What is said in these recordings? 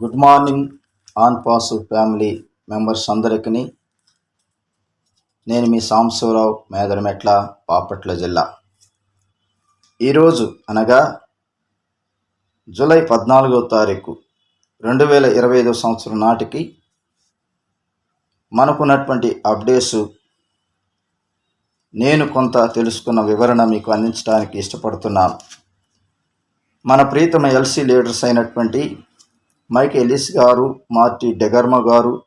Good morning OnPassive family members అందరికీ. నేను మీ సాంబశివరావు మేదరమెట్ల బాపట్ల జిల్లా. ఈరోజు అనగా జూలై పద్నాలుగో తారీఖు రెండు వేల ఇరవై ఐదో సంవత్సరం నాటికి మనకున్నటువంటి అప్డేట్స్ నేను కొంత తెలుసుకున్న వివరణ మీకు అందించడానికి ఇష్టపడుతున్నాను. మన ప్రీతమ ఎల్సీ లీడర్స్ అయినటువంటి మైక్ ఎలిస్ గారు మార్టి డెగర్మ గారు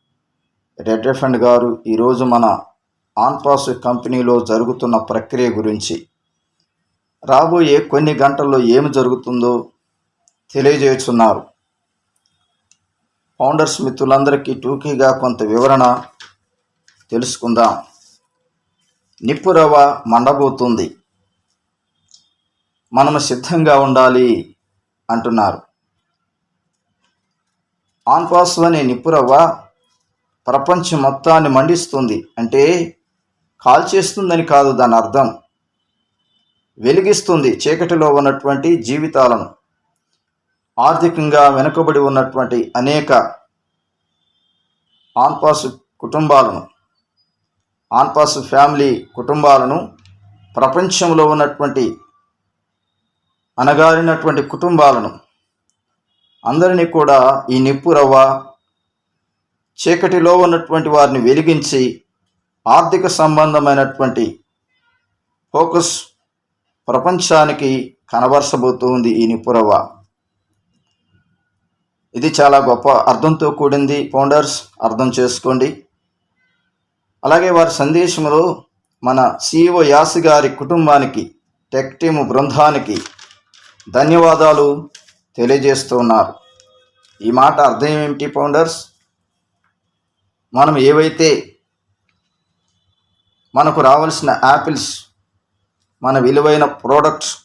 రెడ్రెఫండ్ గారు ఈరోజు మన ఆన్పాస్ కంపెనీలో జరుగుతున్న ప్రక్రియ గురించి. రాబోయే కొన్ని గంటల్లో ఏమి జరుగుతుందో తెలియజేస్తున్నారు. ఫౌండర్స్ మిత్రులందరికీ టూకీగా కొంత వివరణ తెలుసుకుందాం. నిప్పు మండబోతుంది. మనము సిద్ధంగా ఉండాలి అంటున్నారు. ఆన్పాస్ అనే నిప్పురవ్వ ప్రపంచం మొత్తాన్ని మండిస్తుంది అంటే కాల్చేస్తుందని కాదు దాని అర్థం. వెలిగిస్తుంది చీకటిలో ఉన్నటువంటి జీవితాలను. ఆర్థికంగా వెనుకబడి ఉన్నటువంటి అనేక ఆన్పాస్ కుటుంబాలను ఆన్పాస్ ఫ్యామిలీ కుటుంబాలను ప్రపంచంలో ఉన్నటువంటి అనగారినటువంటి కుటుంబాలను అందరినీ కూడా ఈ నిప్పు రవ్వ చీకటిలో ఉన్నటువంటి వారిని వెలిగించి ఆర్థిక సంబంధమైనటువంటి ఫోకస్ ప్రపంచానికి కనబరచబోతుంది ఈ నిప్పురవ్వ ఇది చాలా గొప్ప అర్థంతో కూడింది. ఫౌండర్స్ అర్థం చేసుకోండి. అలాగే వారి సందేశంలో మన సిఇఓ యాసి గారి కుటుంబానికి టెక్ టీమ్ బృందానికి ధన్యవాదాలు. తెలియజేస్తున్నారు. ఈ మాట అర్థం ఏమిటి ఫౌండర్స్? మనం ఏవైతే మనకు రావాల్సిన యాపిల్స్ మన విలువైన ప్రోడక్ట్స్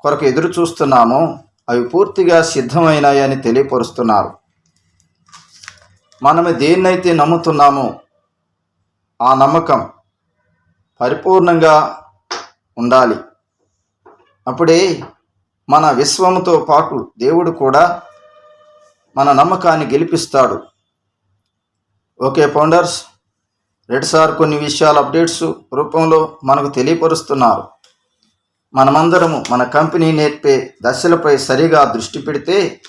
కొరకు ఎదురు చూస్తున్నామో అవి పూర్తిగా సిద్ధమైనాయని తెలియపరుస్తున్నారు. మనము దేన్నైతే నమ్ముతున్నామో ఆ నమ్మకం పరిపూర్ణంగా ఉండాలి. అప్పుడే మన విశ్వముతో పాటు దేవుడు కూడా మన నమ్మకాన్ని గెలిపిస్తాడు. ఓకే ఫౌండర్స్ రెడ్ సార్ కొన్ని విషయాల అప్డేట్స్ రూపంలో మనకు తెలియపరుస్తున్నారు. మనమందరము మన కంపెనీ నేర్పే దశలపై సరిగా దృష్టి పెడితే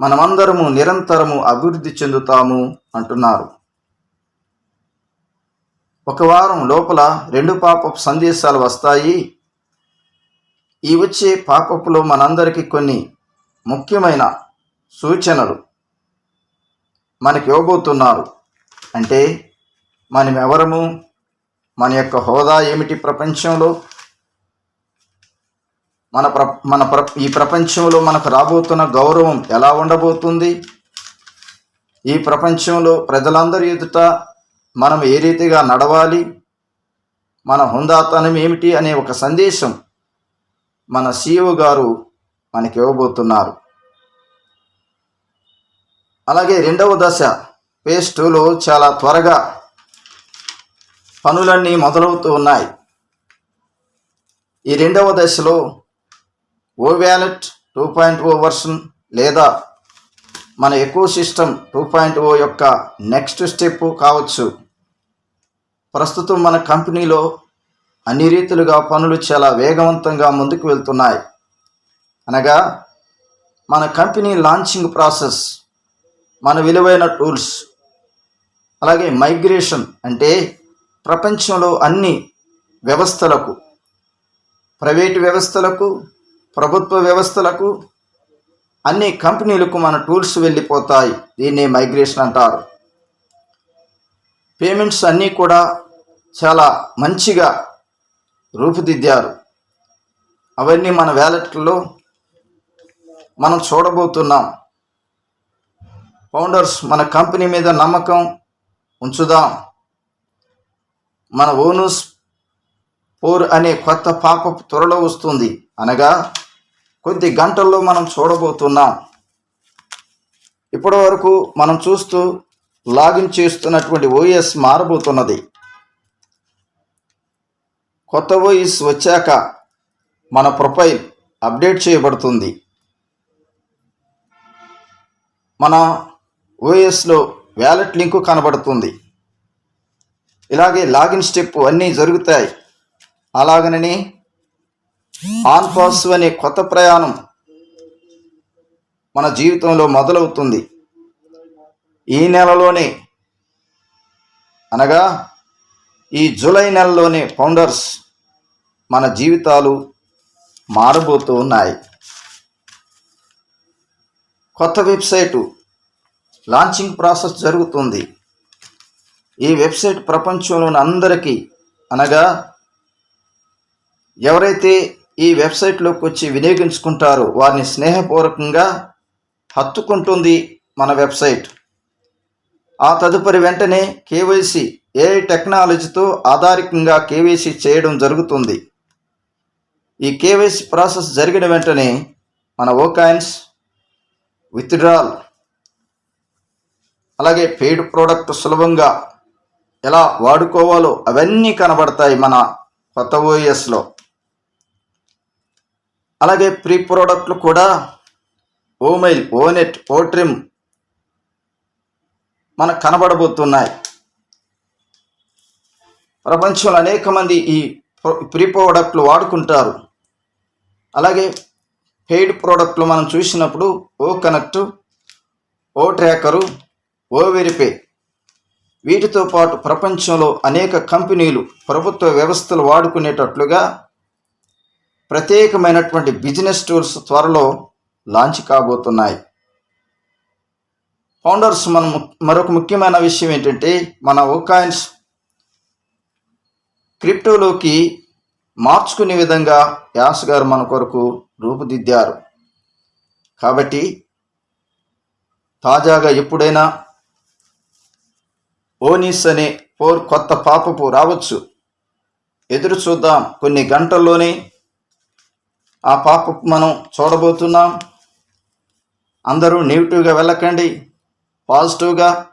మనమందరము నిరంతరము అభివృద్ధి చెందుతాము అంటున్నారు. ఒక వారం లోపల రెండు పాపప్ సందేశాలు వస్తాయి. ఈ వచ్చే పాపపులో మనందరికీ కొన్ని ముఖ్యమైన సూచనలు మనకి ఇవ్వబోతున్నారు. అంటే మనం ఎవరము మన యొక్క హోదా ఏమిటి ప్రపంచంలో? మన ప్ర మన ప్ర ఈ ప్రపంచంలో మనకు రాబోతున్న గౌరవం ఎలా ఉండబోతుంది? ఈ ప్రపంచంలో ప్రజలందరి ఎదుట మనం ఏ రీతిగా నడవాలి? మన హుందాతనం ఏమిటి అనే ఒక సందేశం మన సీఈఓ గారు మనకి ఇవ్వబోతున్నారు. అలాగే రెండవ దశ ఫేజ్ టూలో చాలా త్వరగా పనులన్నీ మొదలవుతూ ఉన్నాయి. ఈ రెండవ దశలో O wallet two point O version లేదా మన ecosystem two point O oh యొక్క నెక్స్ట్ స్టెప్ కావచ్చు. ప్రస్తుతం మన కంపెనీలో అన్ని రీతులుగా పనులు చాలా వేగవంతంగా ముందుకు వెళ్తున్నాయి. అనగా మన కంపెనీ లాంచింగ్ ప్రాసెస్ మన విలువైన టూల్స్ అలాగే మైగ్రేషన్ అంటే ప్రపంచంలో అన్ని వ్యవస్థలకు ప్రైవేటు వ్యవస్థలకు ప్రభుత్వ వ్యవస్థలకు అన్ని కంపెనీలకు మన టూల్స్ వెళ్ళిపోతాయి. దీన్ని మైగ్రేషన్ అంటారు. పేమెంట్స్ అన్నీ కూడా చాలా మంచిగా రూపుదిద్దారు. అవన్నీ మన వ్యాలెట్లో మనం చూడబోతున్నాం. ఫౌండర్స్ మన కంపెనీ మీద నమ్మకం ఉంచుదాం. మన ఓనూస్ పోర్ అనే కొత్త పాప త్వరలో వస్తుంది. అనగా కొద్ది గంటల్లో మనం చూడబోతున్నాం. ఇప్పటి వరకు మనం చూస్తూ లాగిన్ చేస్తున్నటువంటి ఓఎస్ మారబోతున్నది. కొత్త వాయిస్ వచ్చాక మన ప్రొఫైల్ అప్డేట్ చేయబడుతుంది. మన ఓఎస్లో వ్యాలెట్ లింకు కనబడుతుంది. ఇలాగే లాగిన్ స్టెప్ అన్నీ జరుగుతాయి. అలాగనని ఆన్ పాస్ అనే కొత్త ప్రయాణం మన జీవితంలో మొదలవుతుంది. ఈ నెలలోనే అనగా ఈ జూలై నెలలోనే ఫౌండర్స్ మన జీవితాలు మారబోతూ ఉన్నాయి. కొత్త వెబ్సైటు లాంచింగ్ ప్రాసెస్ జరుగుతుంది. ఈ వెబ్సైట్ ప్రపంచంలోని అందరికీ అనగా ఎవరైతే ఈ వెబ్సైట్లోకి వచ్చి వినియోగించుకుంటారో వారిని స్నేహపూర్వకంగా హత్తుకుంటుంది మన వెబ్సైట్. ఆ తదుపరి వెంటనే కేవైసీ ఏఐ టెక్నాలజీతో ఆధారికంగా కేవైసీ చేయడం జరుగుతుంది? ఈ కేవైసీ ప్రాసెస్ జరిగిన వెంటనే మన ఓకాయిన్స్ విత్డ్రాల్ అలాగే పెయిడ్ ప్రోడక్ట్ సులభంగా ఎలా వాడుకోవాలో అవన్నీ కనబడతాయి మన కొత్త ఓఎస్లో. అలాగే ప్రీ ప్రోడక్ట్లు కూడా ఓమైల్ ఓనెట్ ఓట్రిమ్ మనకు కనబడబోతున్నాయి. ప్రపంచంలో అనేక మంది ఈ ప్రీ ప్రోడక్ట్లు వాడుకుంటారు. అలాగే పెయిడ్ ప్రోడక్ట్లు మనం చూసినప్పుడు ఓ కనెక్ట్ ఓ ట్రాకరు ఓ వెరిపే. వీటితో పాటు ప్రపంచంలో అనేక కంపెనీలు ప్రభుత్వ వ్యవస్థలు వాడుకునేటట్లుగా ప్రత్యేకమైనటువంటి బిజినెస్ టూల్స్ త్వరలో లాంచ్ కాబోతున్నాయి. ఫౌండర్స్ మనం మరొక ముఖ్యమైన విషయం ఏంటంటే మన ఓకాయిన్స్ క్రిప్టోలోకి మార్చుకునే విధంగా యాస్ గారు మన కొరకు రూపుదిద్దారు. కాబట్టి తాజాగా ఎప్పుడైనా ఓనిస్ అనే ఫోర్ కొత్త పాపపు రావచ్చు. ఎదురు చూద్దాం. కొన్ని గంటల్లోనే ఆ పాపపు మనం చూడబోతున్నాం. అందరూ నెగిటివ్గా వెళ్ళకండి. పాజిటివ్గా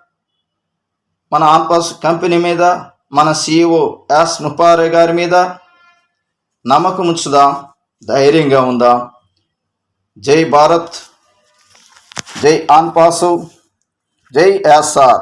మన ఆంపాస్ కంపెనీ మీద మన సిఇఓ యాస్ నుపారే గారి మీద నమ్మకం ఉంచుదాం ధైర్యంగా ఉందాం? జై భారత్ జై ఆన్పాసు జై యాసార్